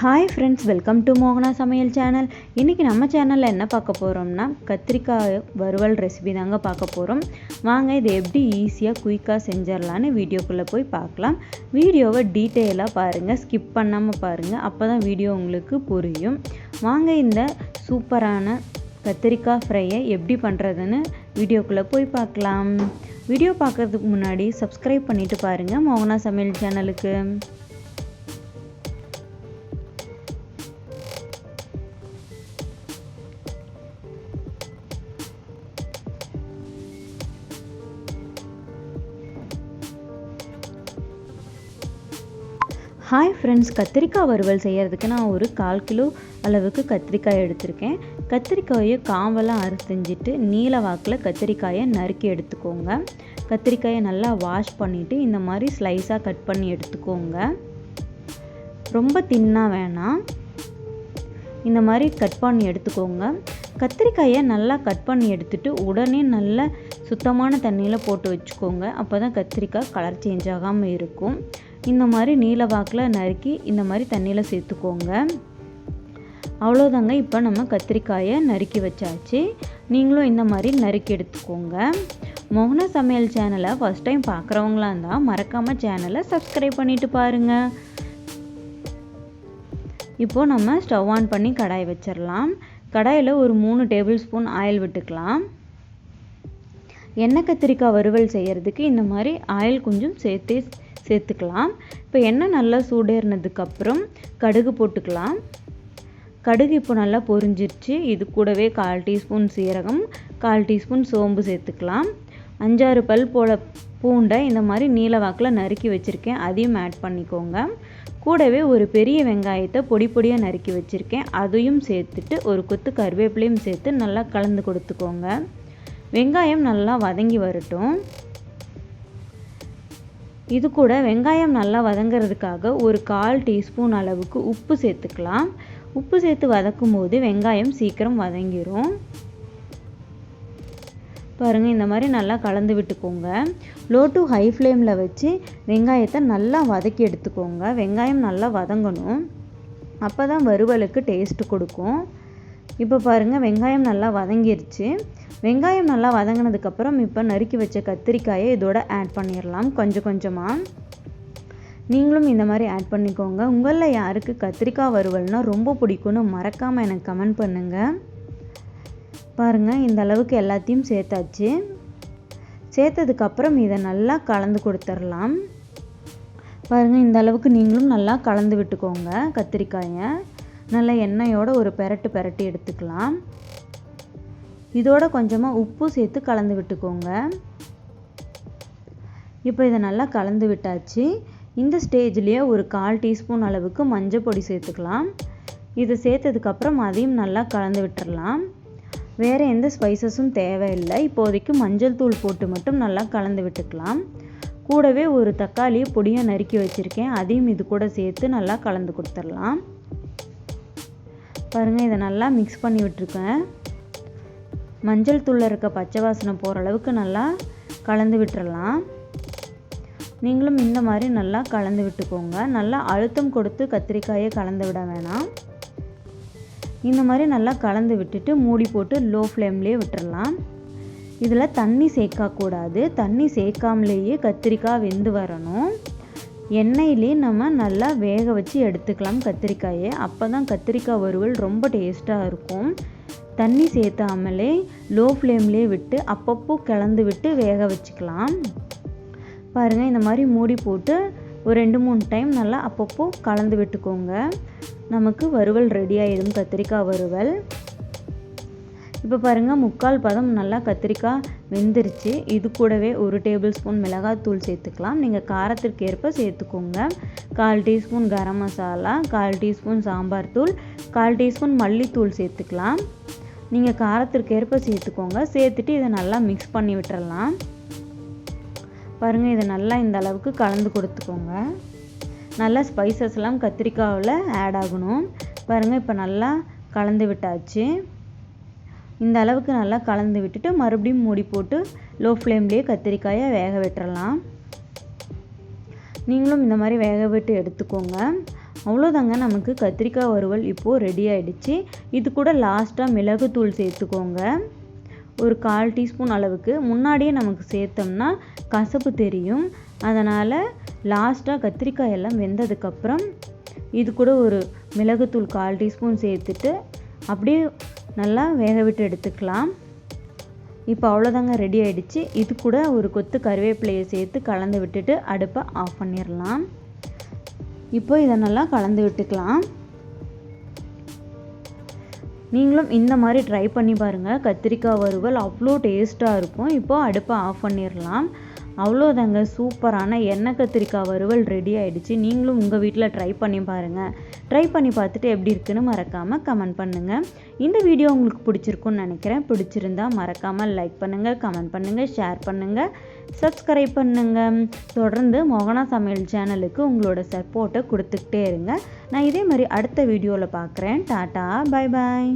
Hi friends welcome to மோகனா சமையல் channel இன்றைக்கி நம்ம சேனலில் என்ன பார்க்க போகிறோம்னா கத்திரிக்காய் வறுவல் ரெசிபி தாங்க பார்க்க போகிறோம் வாங்க இதை எப்படி ஈஸியாக குயிக்காக செஞ்சிடலான்னு வீடியோக்குள்ளே போய் பார்க்கலாம். வீடியோவை டீட்டெயிலாக பாருங்கள் ஸ்கிப் பண்ணாமல் பாருங்கள் அப்போ தான் வீடியோ உங்களுக்கு புரியும். வாங்க இந்த சூப்பரான கத்திரிக்காய் ஃப்ரையை எப்படி பண்ணுறதுன்னு வீடியோக்குள்ளே போய் பார்க்கலாம். வீடியோ பார்க்குறதுக்கு முன்னாடி சப்ஸ்கிரைப் பண்ணிவிட்டு பாருங்கள் மோகனா சமையல் சேனலுக்கு ஹாய் ஃப்ரெண்ட்ஸ் கத்திரிக்காய் வறுவல் செய்கிறதுக்கு நான் ஒரு கால் கிலோ அளவுக்கு கத்திரிக்காய் எடுத்திருக்கேன். கத்திரிக்காயை காம்பெல்லாம் அறுத்துஞ்சிட்டு நீல வாக்கில் கத்திரிக்காயை நறுக்கி எடுத்துக்கோங்க. கத்திரிக்காயை நல்லா வாஷ் பண்ணிவிட்டு இந்த மாதிரி ஸ்லைஸாக கட் பண்ணி எடுத்துக்கோங்க. ரொம்ப தின்னாக வேணாம். இந்த மாதிரி கட் பண்ணி எடுத்துக்கோங்க. கத்திரிக்காயை நல்லா கட் பண்ணி எடுத்துட்டு உடனே நல்ல சுத்தமான தண்ணியில் போட்டு வச்சுக்கோங்க. அப்போ தான் கத்திரிக்காய் கலர் சேஞ்ச் ஆகாமல் இருக்கும். இந்த மாதிரி நீல வாக்கில் நறுக்கி இந்த மாதிரி தண்ணியில் சேர்த்துக்கோங்க. அவ்வளோதாங்க இப்போ நம்ம கத்திரிக்காயை நறுக்கி வச்சாச்சு. நீங்களும் இந்த மாதிரி நறுக்கி எடுத்துக்கோங்க. மோகன சமையல் சேனலை ஃபஸ்ட் டைம் பார்க்குறவங்களா இருந்தால் மறக்காமல் சேனலை சப்ஸ்கிரைப் பண்ணிவிட்டு பாருங்கள் இப்போது நம்ம ஸ்டவ் ஆன் பண்ணி கடாய் வச்சிடலாம். கடாயில் ஒரு மூணு டேபிள் ஸ்பூன் ஆயில் விட்டுக்கலாம். எண்ணெய் கத்திரிக்காய் வறுவல் செய்கிறதுக்கு இந்த மாதிரி ஆயில் கொஞ்சம் சேர்த்தே சேர்த்துக்கலாம். இப்போ எண்ணெய் நல்லா சூடேறினதுக்கப்புறம் கடுகு போட்டுக்கலாம். கடுகு இப்போ நல்லா பொரிஞ்சிருச்சு. இது கூடவே கால் டீஸ்பூன் சீரகம் கால் டீஸ்பூன் சோம்பு சேர்த்துக்கலாம். அஞ்சாறு பல் போல பூண்டை இந்த மாதிரி நீல வாக்கில் நறுக்கி வச்சுருக்கேன். அதையும் ஆட் பண்ணிக்கோங்க. கூடவே ஒரு பெரிய வெங்காயத்தை பொடி பொடியாக நறுக்கி வச்சுருக்கேன். அதையும் சேர்த்துட்டு ஒரு கொத்து கருவேப்பிலையும் சேர்த்து நல்லா கலந்து கொடுத்துக்கோங்க. வெங்காயம் நல்லா வதங்கி வரட்டும். இது கூட வெங்காயம் நல்லா வதங்கிறதுக்காக ஒரு கால் டீஸ்பூன் அளவுக்கு உப்பு சேர்த்துக்கலாம். உப்பு சேர்த்து வதக்கும் போது வெங்காயம் சீக்கிரம் வதங்கிரும். பாருங்கள் இந்த மாதிரி நல்லா கலந்து விட்டுக்கோங்க. லோ டு ஹை ஃப்ளேமில் வச்சு வெங்காயத்தை நல்லா வதக்கி எடுத்துக்கோங்க. வெங்காயம் நல்லா வதங்கணும். அப்போ தான் வறுவலுக்கு டேஸ்ட்டு கொடுக்கும். இப்போ பாருங்கள் வெங்காயம் நல்லா வதங்கிருச்சு. வெங்காயம் நல்லா வதங்கினதுக்கப்புறம் இப்போ நறுக்கி வச்ச கத்திரிக்காயை இதோட ஆட் பண்ணிடலாம் கொஞ்சம் கொஞ்சமாக நீங்களும் இந்த மாதிரி ஆட் பண்ணிக்கோங்க. உங்களில் யாருக்கு கத்திரிக்காய் வறுவல்னால் ரொம்ப பிடிக்கும்னு மறக்காமல் எனக்கு கமெண்ட் பண்ணுங்கள் பாருங்கள் இந்த அளவுக்கு எல்லாத்தையும் சேர்த்தாச்சு. சேர்த்ததுக்கப்புறம் இதை நல்லா கலந்து கொடுத்துடலாம் பாருங்கள் இந்த அளவுக்கு நீங்களும் நல்லா கலந்து விட்டுக்கோங்க கத்திரிக்காயை. நல்லா எண்ணெயோட ஒரு பெரட்டு பெரட்டி எடுத்துக்கலாம். இதோட கொஞ்சமாக உப்பு சேர்த்து கலந்து விட்டுக்கோங்க. இப்போ இதை நல்லா கலந்து விட்டாச்சு. இந்த ஸ்டேஜ்லேயே ஒரு கால் டீஸ்பூன் அளவுக்கு மஞ்சள் பொடி சேர்த்துக்கலாம். இதை சேர்த்ததுக்கப்புறம் அதையும் நல்லா கலந்து விட்டுடலாம் வேறு எந்த ஸ்பைசஸும் தேவையில்லை. இப்போதைக்கு மஞ்சள் தூள் போட்டு மட்டும் நல்லா கலந்து விட்டுக்கலாம். கூடவே ஒரு தக்காளியை பொடியாக நறுக்கி வச்சுருக்கேன். அதையும் இது கூட சேர்த்து நல்லா கலந்து கொடுத்துடலாம். பாருங்கள் இதை நல்லா மிக்ஸ் பண்ணி விட்டுருக்கேன். மஞ்சள் தூளில் இருக்க பச்சை வாசனை போகிற அளவுக்கு நல்லா கலந்து விட்டுறலாம். நீங்களும் இந்த மாதிரி நல்லா கலந்து விட்டுக்கோங்க. நல்லா அழுத்தம் கொடுத்து கத்திரிக்காயை கலந்து விட வேணாம். இந்த மாதிரி நல்லா கலந்து விட்டுட்டு மூடி போட்டு லோ ஃப்ளேம்லேயே விட்டுறலாம். இதில் தண்ணி சேர்க்கக்கூடாது. தண்ணி சேர்க்காமலேயே கத்திரிக்காய் வெந்து வரணும். எண்ணெயிலே நம்ம நல்லா வேக வச்சு எடுத்துக்கலாம் கத்திரிக்காயை. அப்போ தான் கத்திரிக்காய் வறுவல் ரொம்ப டேஸ்ட்டாக இருக்கும். தண்ணி சேர்த்தாமலே லோ ஃப்ளேம்லேயே விட்டு அப்பப்போ கிளந்து விட்டு வேக வச்சுக்கலாம். பாருங்கள் இந்த மாதிரி மூடி போட்டு ஒரு ரெண்டு மூணு டைம் நல்லா அப்பப்போ கலந்து விட்டுக்கோங்க. நமக்கு வறுவல் ரெடி ஆகிடும் கத்திரிக்காய் வறுவல். இப்போ பாருங்கள் முக்கால் பதம் நல்லா கத்திரிக்காய் வெந்துருச்சு. இது கூடவே ஒரு டேபிள் ஸ்பூன் மிளகாத்தூள் சேர்த்துக்கலாம். நீங்கள் காரத்திற்கு ஏற்ப சேர்த்துக்கோங்க. கால் டீஸ்பூன் கரம் மசாலா கால் டீஸ்பூன் சாம்பார் தூள் கால் டீஸ்பூன் மல்லித்தூள் சேர்த்துக்கலாம். நீங்கள் காரத்திற்கு ஏற்ப சேர்த்துக்கோங்க. சேர்த்துட்டு இதை நல்லா மிக்ஸ் பண்ணி விட்டுறலாம். பாருங்கள் இதை நல்லா இந்த அளவுக்கு கலந்து கொடுத்துக்கோங்க. நல்லா ஸ்பைசஸ்லாம் கத்திரிக்காவில் ஆட் ஆகணும். பாருங்கள் இப்போ நல்லா கலந்து விட்டாச்சு. இந்த அளவுக்கு நல்லா கலந்து விட்டுட்டு மறுபடியும் மூடி போட்டு லோ ஃப்ளேம்லேயே கத்திரிக்காயை வேக விட்டுறலாம். நீங்களும் இந்த மாதிரி வேக விட்டு எடுத்துக்கோங்க. அவ்வளோதாங்க நமக்கு கத்திரிக்காய் வறுவல் இப்போது ரெடி ஆகிடுச்சு இது கூட லாஸ்ட்டாக மிளகுத்தூள் சேர்த்துக்கோங்க. ஒரு கால் டீஸ்பூன் அளவுக்கு. முன்னாடியே நமக்கு சேர்த்தோம்னா கசப்பு தெரியும். அதனால் லாஸ்ட்டாக கத்திரிக்காய் எல்லாம் வெந்ததுக்கப்புறம் இது கூட ஒரு மிளகுத்தூள் கால் டீஸ்பூன் சேர்த்துட்டு அப்படியே நல்லா வேக விட்டு எடுத்துக்கலாம். இப்போ அவ்வளோதாங்க ரெடி ஆகிடுச்சு இது கூட ஒரு கொத்து கருவேப்பிலையை சேர்த்து கலந்து விட்டுட்டு அடுப்பை ஆஃப் பண்ணிடலாம் இப்போ இதை நல்லா கலந்து விட்டுக்கலாம். நீங்களும் இந்த மாதிரி ட்ரை பண்ணி பாருங்கள் கத்திரிக்காய் வறுவல் அவ்வளோ டேஸ்ட்டாக இருக்கும். இப்போது அடுப்பை ஆஃப் பண்ணிடலாம் அவ்வளோதாங்க சூப்பரான எண்ணெய் கத்திரிக்காய் வறுவல் ரெடி ஆகிடுச்சு நீங்களும் உங்கள் வீட்டில் ட்ரை பண்ணி பாருங்கள் ட்ரை பண்ணி பார்த்துட்டு எப்படி இருக்குன்னு மறக்காமல் கமெண்ட் பண்ணுங்கள் இந்த வீடியோ உங்களுக்கு பிடிச்சிருக்குன்னு நினைக்கிறேன். பிடிச்சிருந்தா மறக்காமல் லைக் பண்ணுங்கள் கமெண்ட் பண்ணுங்கள் ஷேர் பண்ணுங்கள் சப்ஸ்கிரைப் பண்ணுங்கள் தொடர்ந்து மோகனா சமையல் சேனலுக்கு உங்களோட சப்போர்ட்டை கொடுத்துக்கிட்டே இருங்க. நான் இதே மாதிரி அடுத்த வீடியோவில் பார்க்குறேன். டாட்டா பாய் பாய்